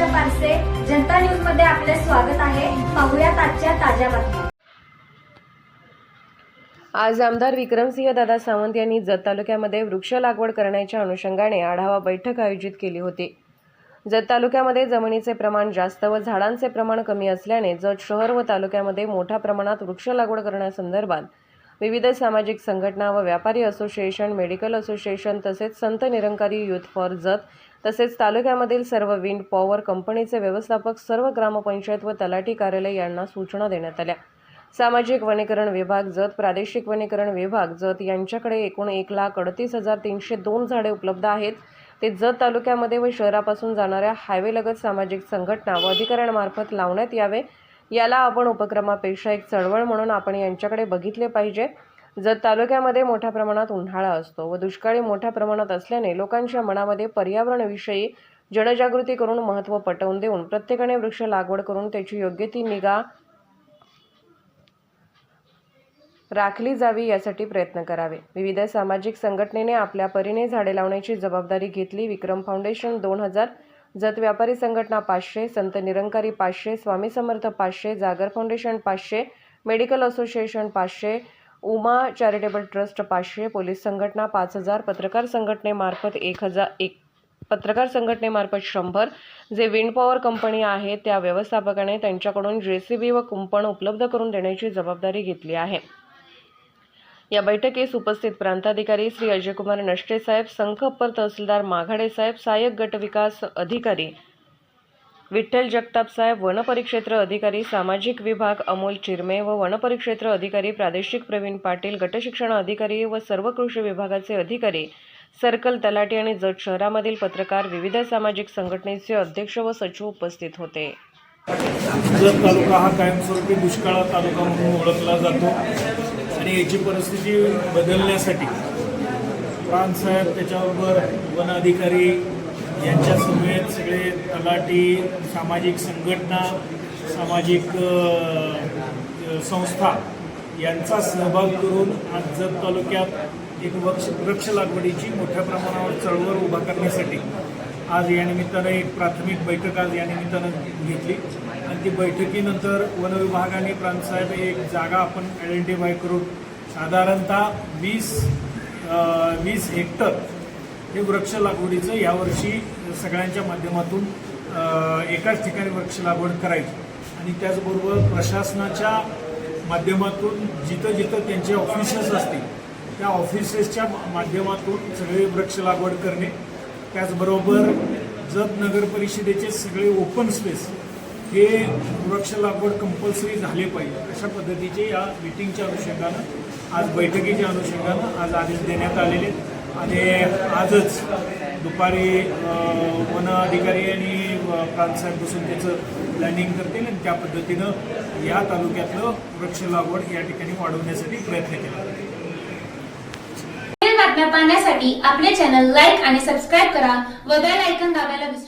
आरसे जनता न्यूजमध्ये आपले स्वागत आहे. पाहुयात आजच्या ताज्या बातम्या. आज आमदार विक्रमसिंह दादा सावंत यांनी जत तालुक्यामध्ये वृक्ष लागवड करण्याच्या अनुषंगाने आढावा बैठक आयोजित केली होती. जत तालुक्यामध्ये जमिनीचे प्रमाण जास्त व झाडांचे प्रमाण कमी असल्याने जत शहर व तालुक्यामध्ये मोठ्या प्रमाणात वृक्ष लागवड करण्यासंदर्भात विविध सामाजिक संघटना व व्यापारी असोसिएशन मेडिकल असोसिएशन तसेच संत निरंकारी युथ फॉर जत तसेच तालुक्यामधील सर्व विंड पॉवर कंपनीचे व्यवस्थापक सर्व ग्रामपंचायत व तलाठी कार्यालय यांना सूचना देण्यात आल्या. सामाजिक वनीकरण विभाग जत प्रादेशिक वनीकरण विभाग जत यांच्याकडे एकूण एक लाख अडतीस हजार तीनशे दोन झाडे उपलब्ध आहेत. ते जत तालुक्यामध्ये व शहरापासून जाणाऱ्या हायवेलगत सामाजिक संघटना व अधिकाऱ्यांमार्फत लावण्यात यावे. याला आपण उपक्रमापेक्षा एक चळवळ म्हणून आपण यांच्याकडे बघितले पाहिजे. जत तालुक्यामध्ये मोठ्या प्रमाणात उन्हाळा असतो व दुष्काळी मोठ्या प्रमाणात असल्याने लोकांच्या मनामध्ये पर्यावरणाविषयी जनजागृती करून महत्त्व पटवून देऊन प्रत्येकाने वृक्ष लागवड करून त्याची योग्य ती निगा राखली जावी यासाठी प्रयत्न करावे. विविध सामाजिक संघटनेने आपल्या परीने झाडे लावण्याची जबाबदारी घेतली. विक्रम फाउंडेशन दोन हजार जत व्यापारी संघटना पाचशे संत निरंकारी पाचशे स्वामी समर्थ पाचशे जागर फाउंडेशन पाचशे मेडिकल असोसिएशन पाचशे उमा चॅरिटेबल ट्रस्ट पाचशे पोलीस संघटना पाच हजार पत्रकार संघटनेमार्फत एक हजार एक पत्रकार संघटनेमार्फत शंभर. जे विंड पॉवर कंपनी आहे त्या व्यवस्थापकाने त्यांच्याकडून जे सी बी व कुंपण उपलब्ध करून देण्याची जबाबदारी घेतली आहे. या बैठकीस उपस्थित प्रांताधिकारी श्री अजयकुमार नष्टे साहेब संख अप्पर तहसीलदार माघाडे साहेब सहाय्यक गट विकास अधिकारी विठ्ठल जगतापसाहेब वनपरिक्षेत्र अधिकारी सामाजिक विभाग अमोल चिरमे व वनपरिक्षेत्र अधिकारी प्रादेशिक प्रवीण पाटील गटशिक्षण अधिकारी व सर्व कृषी विभागाचे अधिकारी सर्कल तलाठी आणि जत शहरामधील पत्रकार विविध सामाजिक संघटनेचे अध्यक्ष व सचिव उपस्थित होते. जत तालुका हा कायमस्वरूपी दुष्काळ तालुका म्हणून ओळखला जातो. आणि याची परिस्थिती बदलण्यासाठी प्रांतसाहेब त्याच्याबरोबर वन अधिकारी यांच्या समेत सगळे तलाठी सामाजिक संघटना सामाजिक संस्था यांचा सहभाग करून आज जत तालुक्यात एक वृक्ष वृक्ष लागवडीची मोठ्या प्रमाणावर चळवळ उभा करण्यासाठी आज या निमित्तानं एक प्राथमिक बैठक आज या निमित्तानं घेतली. आणि ती बैठकीनंतर वन विभागाने प्रांतसाहेब एक जागा आपण आयडेंटिफाय करून साधारणतः वीस वीस हेक्टर हे वृक्ष लागवडीचं यावर्षी सगळ्यांच्या माध्यमातून एकाच ठिकाणी वृक्ष लागवड करायची. आणि त्याचबरोबर प्रशासनाच्या माध्यमातून जिथं जिथं त्यांचे ऑफिसेस असतील त्या ऑफिसेसच्या माध्यमातून सगळे वृक्ष लागवड करणे. त्याचबरोबर जत नगर परिषदेचे सगळे ओपन स्पेस हे वृक्ष लागवड कंपल्सरी झाले पाहिजे. अशा पद्धतीचे या मिटिंगच्या अनुषंगानं आज बैठकीच्या अनुषंगानं आज आदेश देण्यात आलेले आहेत. आणि आजच दुपारी वन अधिकारी आणि प्रांतसाहेब बसून त्याचं प्लॅनिंग करतील आणि त्या पद्धतीनं या तालुक्यातलं वृक्ष लागवड या ठिकाणी वाढवण्यासाठी प्रयत्न केला. बातम्या पाहण्यासाठी आपले चॅनल लाईक आणि सबस्क्राईब करा व बेल आयकॉन दाबायला विसरू